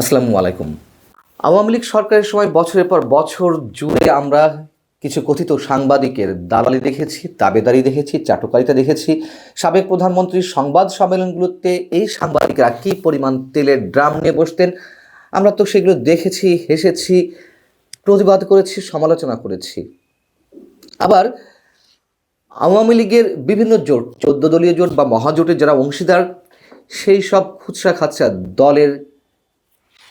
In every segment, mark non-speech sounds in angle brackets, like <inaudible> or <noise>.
আসসালামু আলাইকুম। আওয়ামী লীগ সরকারের সময় বছরের পর বছর জুড়ে আমরা কিছু কথিত সাংবাদিকের দালালি দেখেছি, তাবেদারি দেখেছি, চাটুকারিতা দেখেছি। সাবেক প্রধানমন্ত্রীর সংবাদ সম্মেলনগুলোতে এই সাংবাদিকরা কী পরিমাণ তেলের ড্রাম নিয়ে বসতেন, আমরা তো সেগুলো দেখেছি, হেসেছি, প্রতিবাদ করেছি, সমালোচনা করেছি। আবার আওয়ামী লীগের বিভিন্ন জোট, চোদ্দ দলীয় জোট বা মহাজোটের যারা অংশীদার, সেই সব খুচরা খাচরা দলের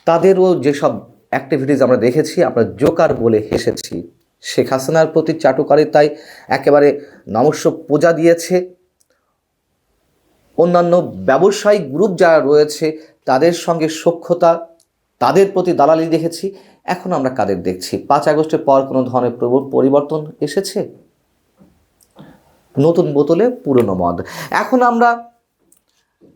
তাদেরও যেসব অ্যাক্টিভিটিস আমরা দেখেছি, আমরা জোকার বলে হেসেছি। শেখ হাসিনার প্রতি চাটুকারিতায় একেবারে নমস্য পূজা দিয়েছে। অন্যান্য ব্যবসায়িক গ্রুপ যারা রয়েছে, তাদের সঙ্গে সক্ষতা তাদের প্রতি দালালি দেখেছি। এখন আমরা কাদের দেখছি? পাঁচ আগস্টের পর কোনো ধরনের প্রবল পরিবর্তন এসেছে? নতুন বোতলে পুরনো মদ। এখন আমরা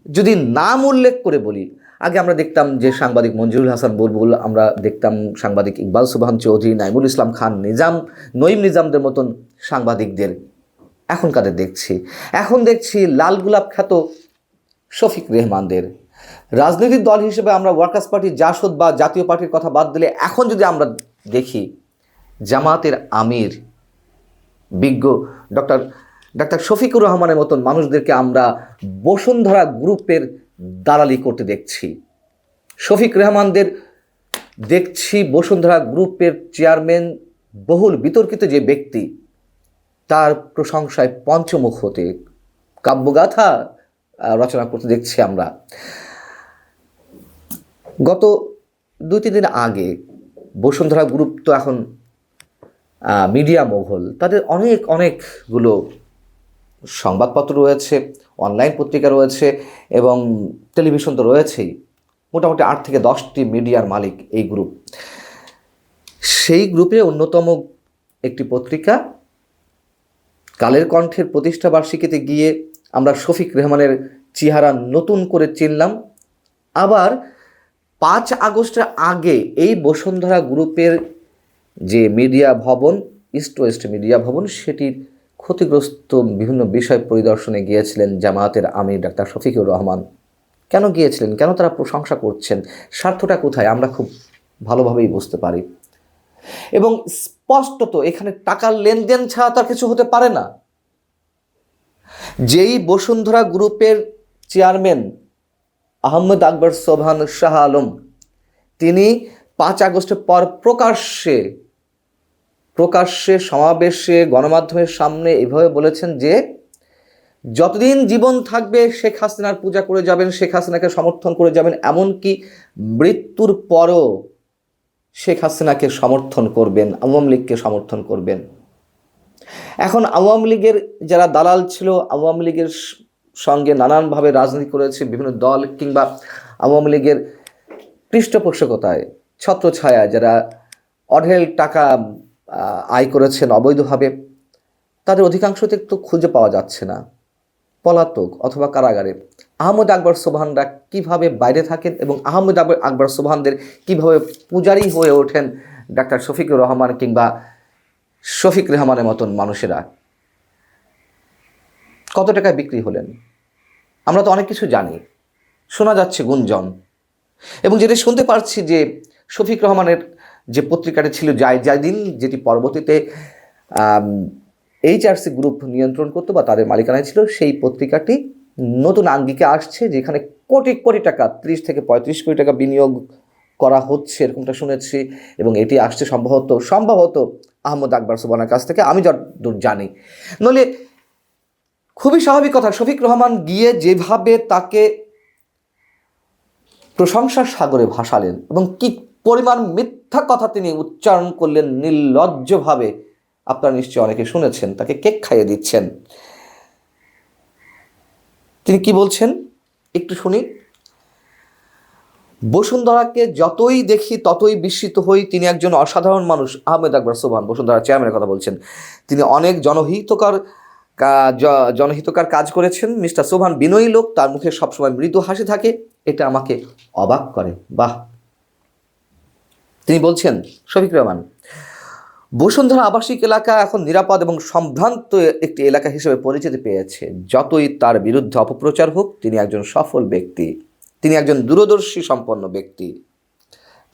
যদি নাম উল্লেখ করে বলি আগে আমরা দেখতাম যে সাংবাদিক মঞ্জুরুল হাসান বুলবুল, আমরা দেখতাম সাংবাদিক ইকবাল সুবহান চৌধুরী, নাইমুল ইসলাম খান, নিজাম, নঈম নিজামদের মতন সাংবাদিকদের। এখন কাদের দেখছি? এখন দেখছি লাল গোলাপ খ্যাত শফিক রেহমানদের। রাজনৈতিক দল হিসেবে আমরা ওয়ার্কার্স পার্টি, জাসদ বা জাতীয় পার্টির কথা বাদ দিলে এখন যদি আমরা দেখি জামাতের আমির, বিজ্ঞ ডক্টর ডাক্তার শফিকুর রহমানের মতন মানুষদেরকে আমরা বসুন্ধরা গ্রুপের দালালি করতে দেখছি। শফিক রহমানদের দেখছি বসুন্ধরা গ্রুপের চেয়ারম্যান বহুল বিতর্কিত যে ব্যক্তি, তার প্রশংসায় পঞ্চমুখ হতে কাব্যগাথা রচনা করতে দেখছি আমরা। গত দুই, তিন দিন আগে বসুন্ধরা গ্রুপ তো এখন মিডিয়া মোঘল, তাদের অনেক, অনেকগুলো সংবাদপত্র রয়েছে। অনলাইন পত্রিকা রয়েছে এবং টেলিভিশন তো রয়েছেই। মোটামুটি আট থেকে দশটি মিডিয়ার মালিক এই গ্রুপ সেই গ্রুপে অন্যতম একটি পত্রিকা, কালের কণ্ঠের প্রতিষ্ঠা বার্ষিকীতে গিয়ে আমরা শফিক রেহমানের চেহারা নতুন করে চিনলাম। আবার পাঁচ আগস্টের আগে এই বসুন্ধরা গ্রুপের যে মিডিয়া ভবন ইস্ট ওয়েস্ট মিডিয়া ভবন, সেটির ক্ষতিগ্রস্ত বিভিন্ন বিষয় পরিদর্শনে গিয়েছিলেন জামায়াতের আমির ডাক্তার শফিকুর রহমান। কেন গিয়েছিলেন? কেন তারা প্রশংসা করছেন? স্বার্থটা কোথায়? আমরা খুব ভালোভাবেই বুঝতে পারি। এবং স্পষ্টত এখানে টাকার লেনদেন ছাড়া তো আর কিছু হতে পারে না। যেই বসুন্ধরা গ্রুপের চেয়ারম্যান আহমেদ আকবর সোভান শাহ আলম, তিনি পাঁচ আগস্টের পর প্রকাশ্যে প্রকাশ্যে, সমাবেশে, গণমাধ্যমের সামনে এভাবে বলেছেন যে, যতদিন জীবন থাকবে শেখ হাসিনার পূজা করে যাবেন, শেখ হাসিনাকে সমর্থন করে যাবেন, এমনকি মৃত্যুর পরও শেখ হাসিনাকে সমর্থন করবেন, আওয়ামী লীগকে সমর্থন করবেন। এখন আওয়ামী লীগের যারা দালাল ছিল, আওয়ামী লীগের সঙ্গে নানানভাবে রাজনীতি করেছে বিভিন্ন দল কিংবা আওয়ামী লীগের পৃষ্ঠপোষকতায়, ছত্রছায়া, যারা অঢেল টাকা আয় করেছেন অবৈধভাবে, তাদের অধিকাংশতে তো খুঁজে পাওয়া যাচ্ছে না। পলাতক অথবা কারাগারে। আহমদ আকবর সোবহানরা কীভাবে বাইরে থাকেন এবং আহমদ আকবর আকবর সোবহানদের কীভাবে পূজারী হয়ে ওঠেন ডাক্তার শফিকুর রহমান কিংবা শফিক রেহমানের মতন মানুষেরা? কত টাকায় বিক্রি হলেন? আমরা তো অনেক কিছু জানি। শোনা যাচ্ছে গুঞ্জন। এবং যেটা শুনতে পারছি যে শফিক রহমানের যে পত্রিকাটি ছিল দিন যেটি পরবর্তীতে এইচআরসি গ্রুপ নিয়ন্ত্রণ করতো বা তাদের মালিকানায় ছিল, সেই পত্রিকাটি নতুন আঙ্গিকে আসছে, যেখানে কোটি কোটি টাকা, ত্রিশ থেকে পঁয়ত্রিশ কোটি টাকা বিনিয়োগ করা হচ্ছে, এরকমটা শুনেছি, এবং এটি আসছে সম্ভবত সম্ভবত আহমদ আকবর সুবানার কাছ থেকে, আমি যতদূর জানি। নইলে খুবই স্বাভাবিক কথা, শফিক রহমান গিয়ে যেভাবে তাকে প্রশংসার সাগরে ভাসালেন, এবং কি পরিমাণ মিথ্যা কথা তিনি উচ্চারণ করলেন নির্লজ্জভাবে। আপনারা নিশ্চয়ই অনেকে শুনেছেন, তাকে কেক খাইয়ে দিচ্ছেন। তিনি কি বলছেন? একটু শুনি। বসুন্ধরাকে যতই দেখি, ততই বিস্মিত হই। তিনি একজন অসাধারণ মানুষ, আহমেদ আকবর সোবান বসুন্ধরা চেয়ারম্যানের কথা বলছেন। তিনি অনেক জনহিতকর জনহিতকর কাজ করেছেন। মিস্টার সোভান বিনয়ী লোক, তার মুখে সবসময় মৃদু হাসি থাকে। এটা আমাকে অবাক করে। বাহ! বলছেন, শফিক রহমান, বসুন্ধরা আবাসিক এলাকা এখন নিরাপদ এবং সম্ভ্রান্ত একটি এলাকা হিসেবে পরিচিতি পেয়েছে। যতই তার বিরুদ্ধে অপপ্রচার হোক, তিনি একজন সফল ব্যক্তি। তিনি একজন দূরদর্শী সম্পন্ন ব্যক্তি।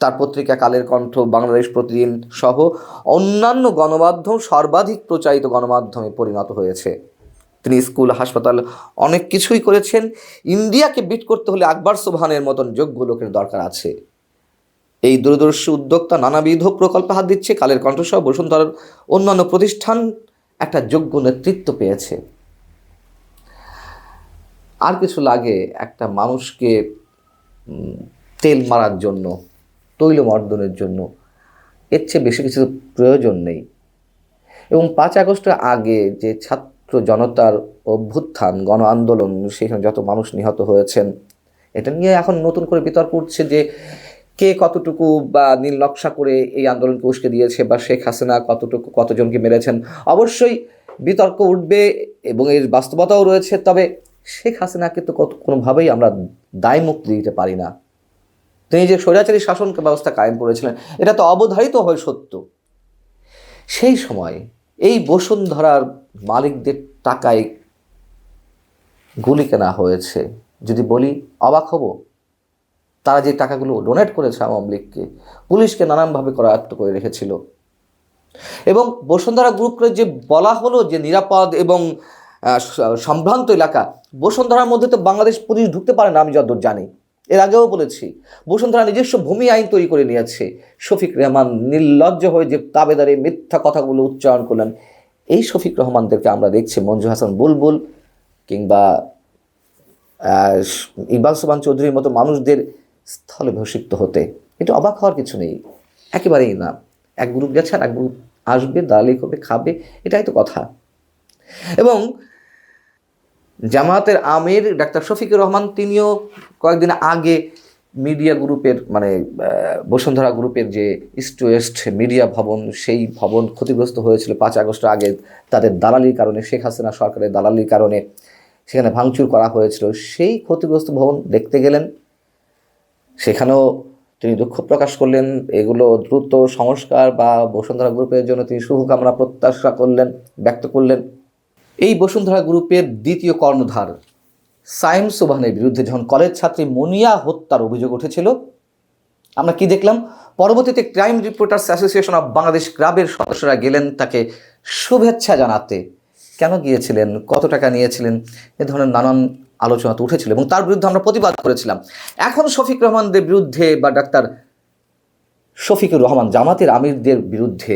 তার পত্রিকা কালের কণ্ঠ, বাংলাদেশ প্রতিদিন সহ অন্যান্য গণমাধ্যম সর্বাধিক প্রচারিত গণমাধ্যমে পরিণত হয়েছে। তিনি স্কুল, হাসপাতাল, অনেক কিছুই করেছেন। ইন্ডিয়াকে বিট করতে হলে আকবর সোবহানের মতন যোগ্য লোকের দরকার আছে। এই দূরদর্শী উদ্যোক্তা নানাবিধ প্রকল্পে হাত দিচ্ছে। কালের কণ্ঠসহ বসুন্ধরার অন্যান্য প্রতিষ্ঠান একটা যোগ্য নেতৃত্ব পেয়েছে। আর কিছু লাগে একটা মানুষকে তেল মারার জন্য তৈল মর্দনের জন্য। এর চেয়ে বেশি কিছু প্রয়োজন নেই। এবং পাঁচ আগস্টের আগে যে ছাত্র জনতার অভ্যুত্থান, গণ আন্দোলন, সেখানে যত মানুষ নিহত হয়েছেন, এটা নিয়ে এখন নতুন করে বিতর্ক উঠছে যে কে কতটুকু বা নীল নকশা করে এই আন্দোলনকে উস্কে দিয়েছে বা শেখ হাসিনা কতটুকু কতজনকে মেরেছেন? অবশ্যই বিতর্ক উঠবে এবং এর বাস্তবতাও রয়েছে, তবে শেখ হাসিনাকে তো কত কোনোভাবেই আমরা দায় মুক্তি দিতে পারি না। তিনি যে স্বৈরাচারী শাসন ব্যবস্থা কায়েম করেছিলেন, এটা তো অবধারিত হয় সত্য। সেই সময় এই বসুন্ধরার মালিকদের টাকায় গুলি কেনা হয়েছে। যদি বলি, অবাক হব। তারা যে টাকাগুলো ডোনেট করেছে আওয়ামী লীগকে, পুলিশকে নানানভাবে করায়ত্ত করে রেখেছিল। এবং বসুন্ধরা গ্রুপকে যে বলা হলো যে নিরাপদ এবং সম্ভ্রান্ত এলাকা, বসুন্ধরার মধ্যে তো বাংলাদেশ পুলিশ ঢুকতে পারে না, আমি যতদূর জানি। এর আগেও বলেছি, বসুন্ধরা নিজস্ব ভূমি আইন তৈরি করে নিয়েছে। শফিক রহমান নির্লজ্জ হয়ে যে তাবেদারে মিথ্যা কথাগুলো উচ্চারণ করলেন, এই শফিক রহমানদেরকে আমরা দেখছি মঞ্জু হাসান বুলবুল কিংবা ইকবাল সুবান চৌধুরীর মতো মানুষদের স্থলে ভূষিক্ত হতে। এটা অবাক হওয়ার কিছু নেই। একেবারেই না। এক গ্রুপ গেছে আর এক গ্রুপ আসবে দালালি করবে খাবে, এটাই তো কথা। এবং জামায়াতের আমির ডাক্তার শফিকুর রহমান, তিনিও কয়েকদিন আগে মিডিয়া গ্রুপের মানে বসুন্ধরা গ্রুপের যে ইস্ট ওয়েস্ট মিডিয়া ভবন, সেই ভবন ক্ষতিগ্রস্ত হয়েছিল পাঁচ আগস্ট আগে। তাদের দালালির কারণে, শেখ হাসিনা সরকারের দালালির কারণে সেখানে ভাঙচুর করা হয়েছিল। সেই ক্ষতিগ্রস্ত ভবন দেখতে গেলেন। সেখানেও তিনি দুঃখ প্রকাশ করলেন। এগুলো দ্রুত সংস্কার বা বসুন্ধরা গ্রুপের জন্য তিনি শুভকামনা প্রত্যাশা করলেন, ব্যক্ত করলেন। এই বসুন্ধরা গ্রুপের দ্বিতীয় কর্ণধার সাইম সুবহানের বিরুদ্ধে যখন কলেজ ছাত্রী মুনিয়া হত্যার অভিযোগ উঠেছিল, আমরা কি দেখলাম? পরবর্তীতে crime reporters association of Bangladesh ক্লাবের সদস্যরা গেলেন তাকে শুভেচ্ছা জানাতে। কেন গিয়েছিলেন? কত টাকা নিয়েছিলেন? এ ধরনের নানান আলোচনা তো উঠেছিল এবং তার বিরুদ্ধে আমরা প্রতিবাদ করেছিলাম। এখন শফিক রহমানদের বিরুদ্ধে বা ডাক্তার শফিকুর রহমান জামাতের আমিরদের বিরুদ্ধে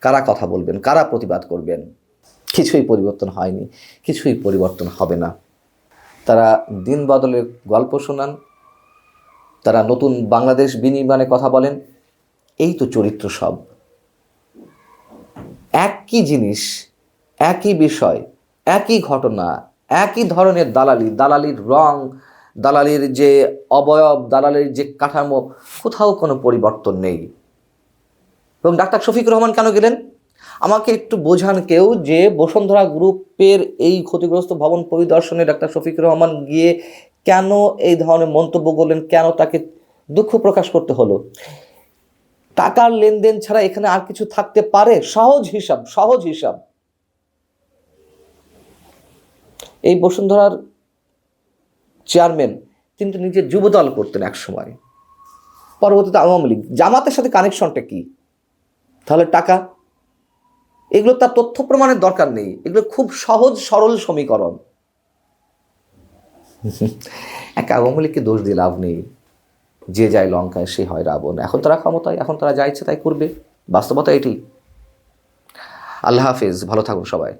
কারা কথা বলবেন? কারা প্রতিবাদ করবেন? কিছুই পরিবর্তন হয়নি, কিছুই পরিবর্তন হবে না। তারা দিন বদলের গল্প শোনান, তারা নতুন বাংলাদেশ বিনির্মাণে কথা বলেন, এই তো চরিত্র সব। একই জিনিস, একই বিষয়, একই ঘটনা একই ধরনের দালালি, দালালির রং, দালালির যে অবয়ব, দালালির যে কাঠামো, কোথাও কোনো পরিবর্তন নেই। এবং ডাক্তার শফিকুর রহমান কেন গেলেন? আমাকে একটু বোঝান কেউ যে বসুন্ধরা গ্রুপের এই ক্ষতিগ্রস্ত ভবন পরিদর্শনে ডাক্তার শফিকুর রহমান গিয়ে কেন এই ধরনের মন্তব্য করলেন? কেন তাকে দুঃখ প্রকাশ করতে হলো? টাকার লেনদেন ছাড়া এখানে আর কিছু থাকতে পারে? সহজ হিসাব সহজ হিসাব। এই বসুন্ধরার চেয়ারম্যান কিন্তু নিজের যুবদল করতেন এক সময়। পরবর্তীতে আওয়ামী লীগ। জামাতের সাথে কানেকশনটা কি? তাহলে টাকা? এগুলো তার তথ্য প্রমাণের দরকার নেই। এগুলো খুব সহজ, সরল সমীকরণ। <laughs> এক আওয়ামী লীগকে দোষ দিয়ে লাভ নেই। যে যায় লঙ্কায়, সে হয় রাবণ। এখন তারা ক্ষমতায়, এখন তারা যা ইচ্ছে তাই করবে। বাস্তবতা এটি। আল্লাহ হাফিজ। ভালো থাকুন সবাই।